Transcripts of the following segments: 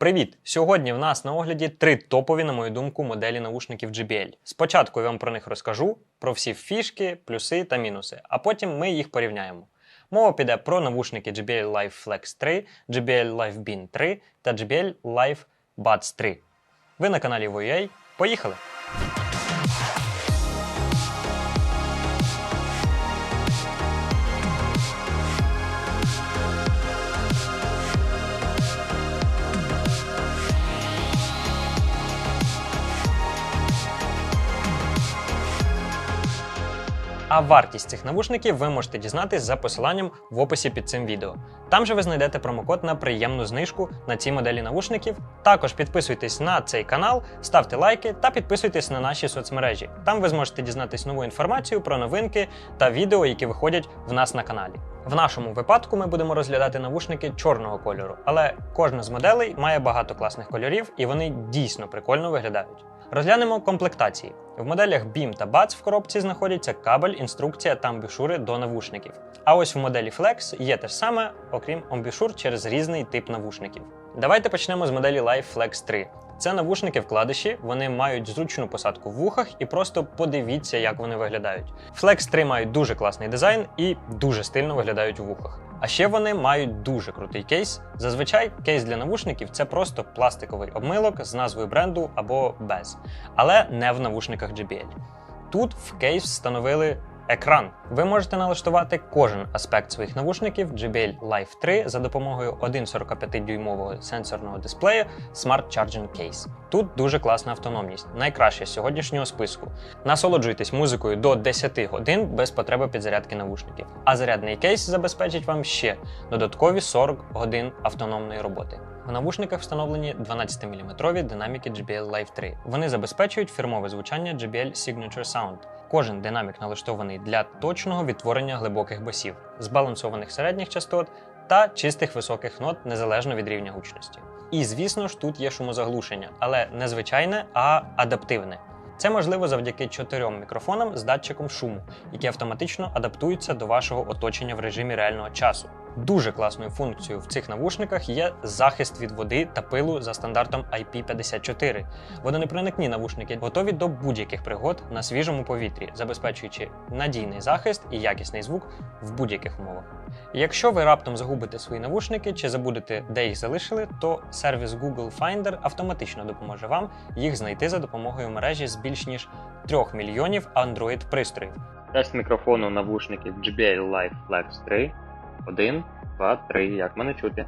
Привіт! Сьогодні в нас на огляді три топові, на мою думку, моделі наушників JBL. Спочатку я вам про них розкажу, про всі фішки, плюси та мінуси, а потім ми їх порівняємо. Мова піде про навушники JBL Live Flex 3, JBL Live Bean 3 та JBL Live Buds 3. Ви на каналі VOA. Поїхали! А вартість цих навушників ви можете дізнатись за посиланням в описі під цим відео. Там же ви знайдете промокод на приємну знижку на ці моделі навушників. Також підписуйтесь на цей канал, ставте лайки та підписуйтесь на наші соцмережі. Там ви зможете дізнатись нову інформацію про новинки та відео, які виходять в нас на каналі. В нашому випадку ми будемо розглядати навушники чорного кольору, але кожна з моделей має багато класних кольорів і вони дійсно прикольно виглядають. Розглянемо комплектації. В моделях BIM та BATS в коробці знаходяться кабель, інструкція та амбішури до навушників. А ось в моделі Flex є те ж саме, окрім амбішур через різний тип навушників. Давайте почнемо з моделі Life Flex 3. Це навушники вкладиші, вони мають зручну посадку в вухах і просто подивіться, як вони виглядають. Flex 3 мають дуже класний дизайн і дуже стильно виглядають у вухах. А ще вони мають дуже крутий кейс. Зазвичай кейс для навушників це просто пластиковий обмилок з назвою бренду або без, але не в навушниках JBL. Тут в кейс встановили екран. Ви можете налаштувати кожен аспект своїх навушників JBL Live 3 за допомогою 1,45-дюймового сенсорного дисплею Smart Charging Case. Тут дуже класна автономність, найкраща з сьогоднішнього списку. Насолоджуйтесь музикою до 10 годин без потреби підзарядки навушників. А зарядний кейс забезпечить вам ще додаткові 40 годин автономної роботи. В навушниках встановлені 12-мм динаміки JBL Live 3. Вони забезпечують фірмове звучання JBL Signature Sound. Кожен динамік налаштований для точного відтворення глибоких басів, збалансованих середніх частот та чистих високих нот незалежно від рівня гучності. І звісно ж, тут є шумозаглушення, але не звичайне, а адаптивне. Це можливо завдяки чотирьом мікрофонам з датчиком шуму, які автоматично адаптуються до вашого оточення в режимі реального часу. Дуже класною функцією в цих навушниках є захист від води та пилу за стандартом IP54. Водонепроникні навушники готові до будь-яких пригод на свіжому повітрі, забезпечуючи надійний захист і якісний звук в будь-яких умовах. Якщо ви раптом загубите свої навушники чи забудете, де їх залишили, то сервіс Google Finder автоматично допоможе вам їх знайти за допомогою мережі з більш ніж 3 мільйонів Android пристроїв. Тест мікрофону навушників JBL Live Flex 3. 1, 2, 3. Як мене чути?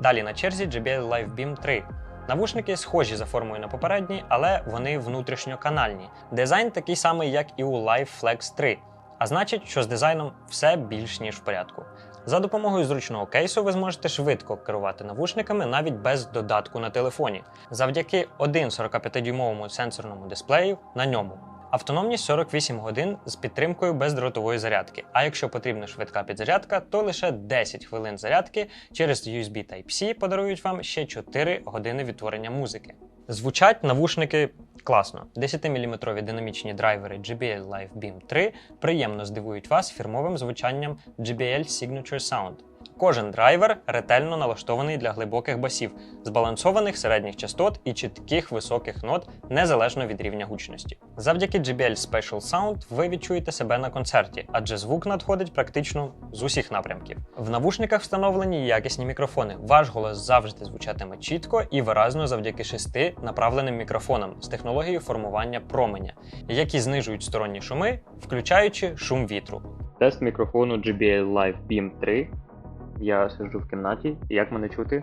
Далі на черзі JBL Live Beam 3. Навушники схожі за формою на попередні, але вони внутрішньоканальні. Дизайн такий самий, як і у Live Flex 3. А значить, що з дизайном все більш ніж в порядку. За допомогою зручного кейсу ви зможете швидко керувати навушниками навіть без додатку на телефоні, завдяки 1,45-дюймовому сенсорному дисплею на ньому. Автономність 48 годин з підтримкою бездротової зарядки. А якщо потрібна швидка підзарядка, то лише 10 хвилин зарядки через USB Type-C подарують вам ще 4 години відтворення музики. Звучать навушники класно. 10-мм динамічні драйвери JBL Live Beam 3 приємно здивують вас фірмовим звучанням JBL Signature Sound. Кожен драйвер ретельно налаштований для глибоких басів, збалансованих середніх частот і чітких високих нот незалежно від рівня гучності. Завдяки JBL Special Sound ви відчуєте себе на концерті, адже звук надходить практично з усіх напрямків. В навушниках встановлені якісні мікрофони. Ваш голос завжди звучатиме чітко і виразно завдяки шести направленим мікрофонам з технологією формування променя, які знижують сторонні шуми, включаючи шум вітру. Тест мікрофону JBL Live Beam 3. Я сиджу в кімнаті. Як мене чути?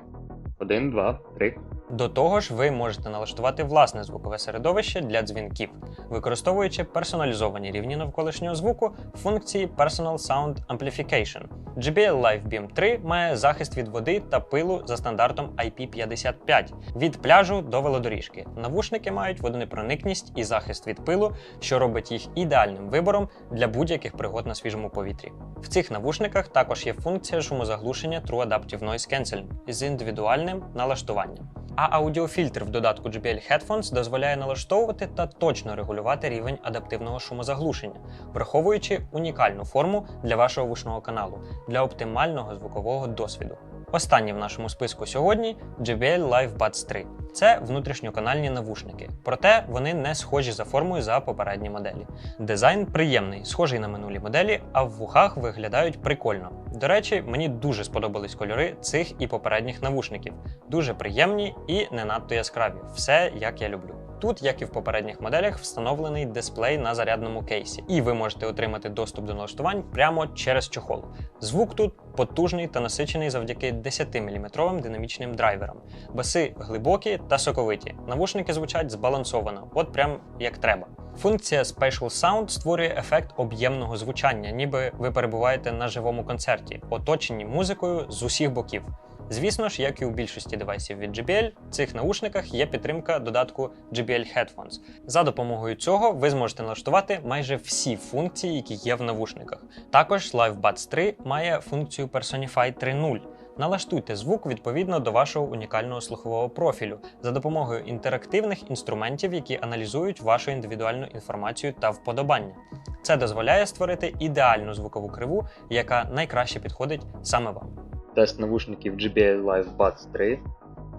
1, 2, 3. До того ж, ви можете налаштувати власне звукове середовище для дзвінків, використовуючи персоналізовані рівні навколишнього звуку функції Personal Sound Amplification. JBL Live Beam 3 має захист від води та пилу за стандартом IP55 від пляжу до велодоріжки. Навушники мають водонепроникність і захист від пилу, що робить їх ідеальним вибором для будь-яких пригод на свіжому повітрі. В цих навушниках також є функція шумозаглушення True Adaptive Noise Cancelling з індивідуальним налаштуванням. А аудіофільтр в додатку JBL Headphones дозволяє налаштовувати та точно регулювати рівень адаптивного шумозаглушення, враховуючи унікальну форму для вашого вушного каналу для оптимального звукового досвіду. Останній в нашому списку сьогодні JBL Live Buds 3. Це внутрішньоканальні навушники, проте вони не схожі за формою за попередні моделі. Дизайн приємний, схожий на минулі моделі, а в вухах виглядають прикольно. До речі, мені дуже сподобались кольори цих і попередніх навушників. Дуже приємні і не надто яскраві. Все як я люблю. Тут, як і в попередніх моделях, встановлений дисплей на зарядному кейсі, і ви можете отримати доступ до налаштувань прямо через чохол. Звук тут потужний та насичений завдяки 10-мм динамічним драйверам. Баси глибокі та соковиті. Навушники звучать збалансовано, от прям як треба. Функція Spatial Sound створює ефект об'ємного звучання, ніби ви перебуваєте на живому концерті, оточені музикою з усіх боків. Звісно ж, як і у більшості девайсів від JBL, в цих наушниках є підтримка додатку JBL Headphones. За допомогою цього ви зможете налаштувати майже всі функції, які є в навушниках. Також Live Buds 3 має функцію Personify 3.0. Налаштуйте звук відповідно до вашого унікального слухового профілю за допомогою інтерактивних інструментів, які аналізують вашу індивідуальну інформацію та вподобання. Це дозволяє створити ідеальну звукову криву, яка найкраще підходить саме вам. Тест навушників JBL Live Buds 3.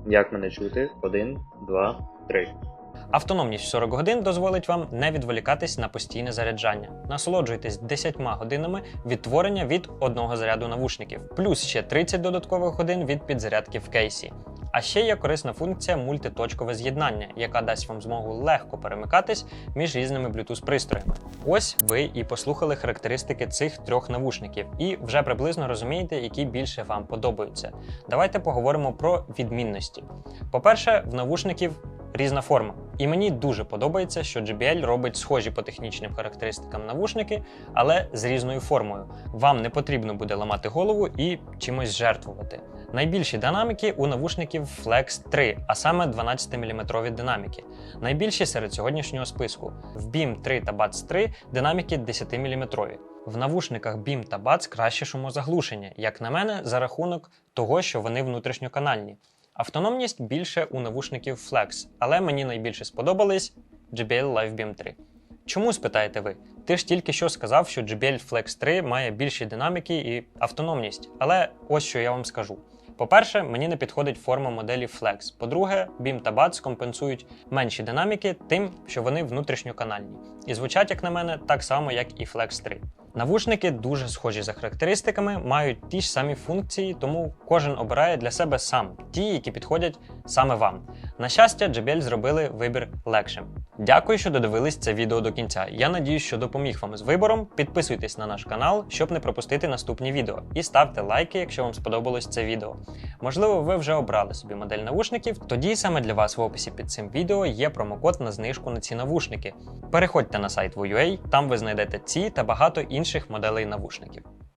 Як мене чути? 1, 2, 3. Автономність в 40 годин дозволить вам не відволікатись на постійне заряджання. Насолоджуйтесь 10 годинами відтворення від одного заряду навушників, плюс ще 30 додаткових годин від підзарядки в кейсі. А ще є корисна функція мультиточкове з'єднання, яка дасть вам змогу легко перемикатись між різними Bluetooth пристроями. Ось ви і послухали характеристики цих трьох навушників, і вже приблизно розумієте, які більше вам подобаються. Давайте поговоримо про відмінності. По-перше, в навушників різна форма. І мені дуже подобається, що JBL робить схожі по технічним характеристикам навушники, але з різною формою. Вам не потрібно буде ламати голову і чимось жертвувати. Найбільші динаміки у навушників Flex 3, а саме 12-мм динаміки. Найбільші серед сьогоднішнього списку. В Beam 3 та Buds 3 динаміки 10-мм. В навушниках Beam та Buds краще шумозаглушення, як на мене, за рахунок того, що вони внутрішньоканальні. Автономність більше у навушників Flex, але мені найбільше сподобались JBL Live Beam 3. Чому спитаєте ви? Ти ж тільки що сказав, що JBL Flex 3 має більші динаміки і автономність. Але ось що я вам скажу. По-перше, мені не підходить форма моделі Flex. По-друге, Beam та Buds компенсують менші динаміки тим, що вони внутрішньоканальні. І звучать, як на мене, так само, як і Flex 3. Навушники дуже схожі за характеристиками, мають ті ж самі функції, тому кожен обирає для себе сам ті, які підходять саме вам. На щастя, JBL зробили вибір легшим. Дякую, що додивились це відео до кінця. Я надіюсь, що допоміг вам з вибором. Підписуйтесь на наш канал, щоб не пропустити наступні відео. І ставте лайки, якщо вам сподобалось це відео. Можливо, ви вже обрали собі модель навушників. Тоді саме для вас в описі під цим відео є промокод на знижку на ці навушники. Переходьте на сайт VUA, там ви знайдете ці та багато інших моделей навушників.